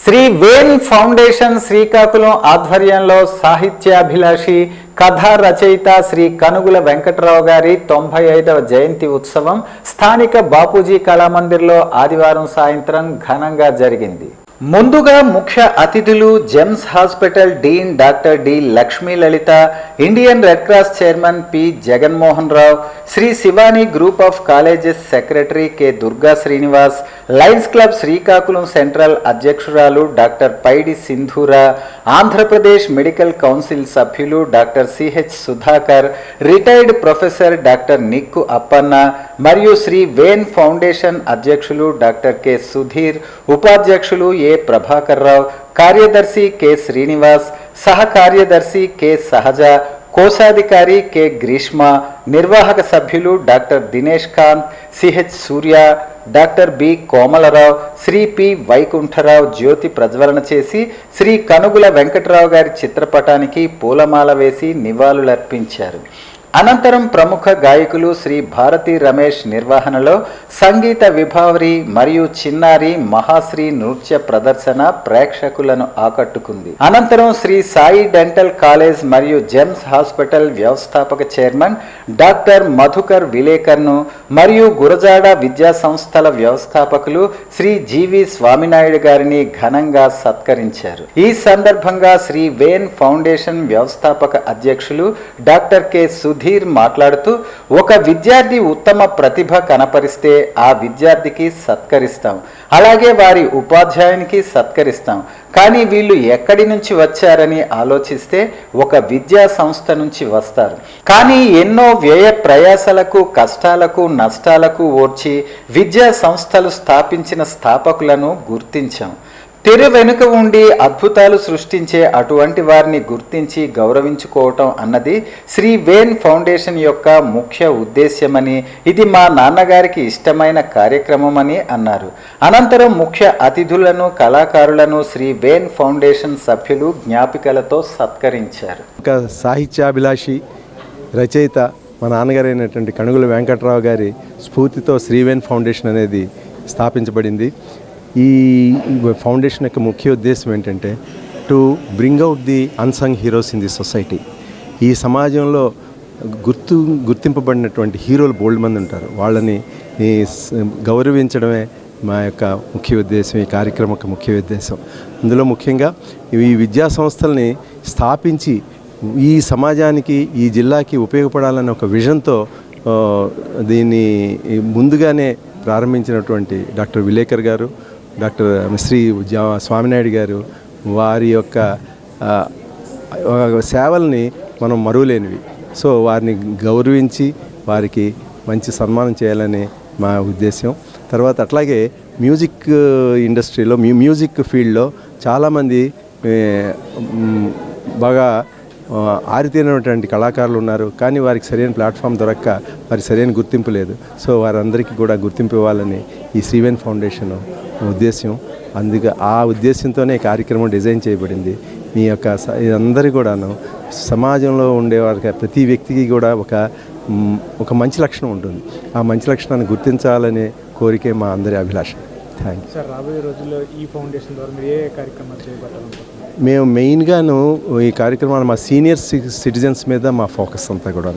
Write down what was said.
శ్రీ వేల్ foundation Srikakulam ఆధ్వర్యంలో సాహిత్యాభిలాషి కథా రచయిత శ్రీ కనుగుల వెంకట్రావు గారి తొంభై ఐదవ జయంతి ఉత్సవం స్థానిక బాపూజీ కళామందిర్లో ఆదివారం సాయంత్రం ఘనంగా జరిగింది. ముందుగా ముఖ్య అతిథులు GEMS hospital dean doctor D Lakshmi Lalitha Indian red cross chairman P Jaganmohan Rao Shri Sivani group of colleges secretary K Durga Srinivas lions club Srikakulam central అధ్యక్షురాలు doctor Paidi Sindhura Andhra Pradesh medical council సభ్యులు doctor C H Sudhakar retired professor doctor Nikku Appanna మరియు శ్రీ వేన్ foundation అధ్యక్షులు doctor K Sudheer ఉపాధ్యక్షులు A Prabhakar Rao కార్యదర్శి K. Srinivas సహకార్యదర్శి K. సహజ కోశాధికారి K. Greeshma నిర్వాహక సభ్యులు doctor Dinesh Kanth C H Surya doctor B. Komalarao Shri P. Vaikuntarao జ్యోతి ప్రజ్వలన చేసి శ్రీ కనుగుల వెంకటరావు గారి చిత్రపటానికి పూలమాల వేసి నివాళులర్పించారు. అనంతరం ప్రముఖ గాయకులు శ్రీ భారతి రమేష్ నిర్వహణలో సంగీత విభావరి మరియు చిన్నారి మహాశ్రీ నృత్య ప్రదర్శన ప్రేక్షకులను ఆకట్టుకుంది. అనంతరం శ్రీ సాయి డెంటల్ కాలేజ్ మరియు జెమ్స్ హాస్పిటల్ వ్యవస్థాపక చైర్మన్ డాక్టర్ మధుకర్ విలేకర్ను మరియు గురజాడ విద్యా సంస్థల వ్యవస్థాపకులు శ్రీ జీవి స్వామినాయుడు గారిని ఘనంగా సత్కరించారు. ఈ సందర్భంగా శ్రీ వేన్ ఫౌండేషన్ వ్యవస్థాపక అధ్యక్షులు డాక్టర్ కె సుధీర్ మాట్లాడుతూ ఒక విద్యార్థి ఉత్తమ ప్రతిభ కనపరిస్తే ఆ విద్యార్థికి సత్కరిస్తాం. అలాగే వారి ఉపాధ్యాయునికి సత్కరిస్తాం. కానీ వీళ్ళు ఎక్కడి నుంచి వచ్చారని ఆలోచిస్తే ఒక విద్యా సంస్థ నుంచి వస్తారు. కానీ ఎన్నో వ్యయ ప్రయాసలకు కష్టాలకు నష్టాలకు ఓర్చి విద్యా సంస్థలు స్థాపించిన స్థాపకులను గుర్తించాం. తెర వెనుక ఉండి అద్భుతాలు సృష్టించే అటువంటి వారిని గుర్తించి గౌరవించుకోవటం అన్నది శ్రీ వేన్ ఫౌండేషన్ యొక్క ముఖ్య ఉద్దేశ్యమని ఇది మా నాన్నగారికి ఇష్టమైన కార్యక్రమమని అన్నారు. అనంతరం ముఖ్య అతిథులను కళాకారులను శ్రీ వేన్ ఫౌండేషన్ సభ్యులు జ్ఞాపికలతో సత్కరించారు. ఒక సాహిత్యాభిలాషి రచయిత మా నాన్నగారైనటువంటి కణుగుల వెంకట్రావు గారి స్ఫూర్తితో శ్రీవేన్ ఫౌండేషన్ అనేది స్థాపించబడింది. ఈ ఫౌండేషన్ యొక్క ముఖ్య ఉద్దేశం ఏంటంటే to bring out the unsung heroes in the society ఈ సమాజంలో గుర్తు గుర్తింపబడినటువంటి హీరోలు బోల్డ్ మంది ఉంటారు. వాళ్ళని ఈ గౌరవించడమే మా యొక్క ముఖ్య ఉద్దేశం ఈ కార్యక్రమం యొక్క ముఖ్య ఉద్దేశం. అందులో ముఖ్యంగా ఈ విద్యా సంస్థల్ని స్థాపించి ఈ సమాజానికి ఈ జిల్లాకి ఉపయోగపడాలనే ఒక విజన్తో దీన్ని ముందుగానే ప్రారంభించినటువంటి డాక్టర్ విలేకర్ గారు డాక్టర్ శ్రీ స్వామినాయుడు గారు వారి యొక్క సేవల్ని మనం మరువలేనివి. సో వారిని గౌరవించి వారికి మంచి సన్మానం చేయాలని మా ఉద్దేశం తర్వాత అట్లాగే మ్యూజిక్ ఇండస్ట్రీలో మ్యూ మ్యూజిక్ ఫీల్డ్లో చాలామంది బాగా ఆరితేనటువంటి కళాకారులు ఉన్నారు. కానీ వారికి సరైన ప్లాట్ఫామ్ దొరక్క వారికి సరైన గుర్తింపు లేదు. సో వారందరికీ కూడా గుర్తింపు ఇవ్వాలని ఈ శ్రీవెన్ ఫౌండేషన్ ఉద్దేశం అందుకే ఆ ఉద్దేశంతోనే కార్యక్రమం డిజైన్ చేయబడింది. మీ యొక్క అందరి కూడాను సమాజంలో ఉండే వారికి ప్రతి వ్యక్తికి కూడా ఒక ఒక మంచి లక్షణం ఉంటుంది. ఆ మంచి లక్షణాన్ని గుర్తించాలనే కోరికే మా అందరి అభిలాష. థ్యాంక్ యూ సార్ రాబోయే రోజుల్లో ఈ ఫౌండేషన్ ద్వారా మీరు ఏ కార్యక్రమాలు చేపట్టాలనుకుంటున్నారు? మేము మెయిన్గాను ఈ కార్యక్రమాలు మా సీనియర్ సిటిజన్స్ మీద మా ఫోకస్ అంతా కూడా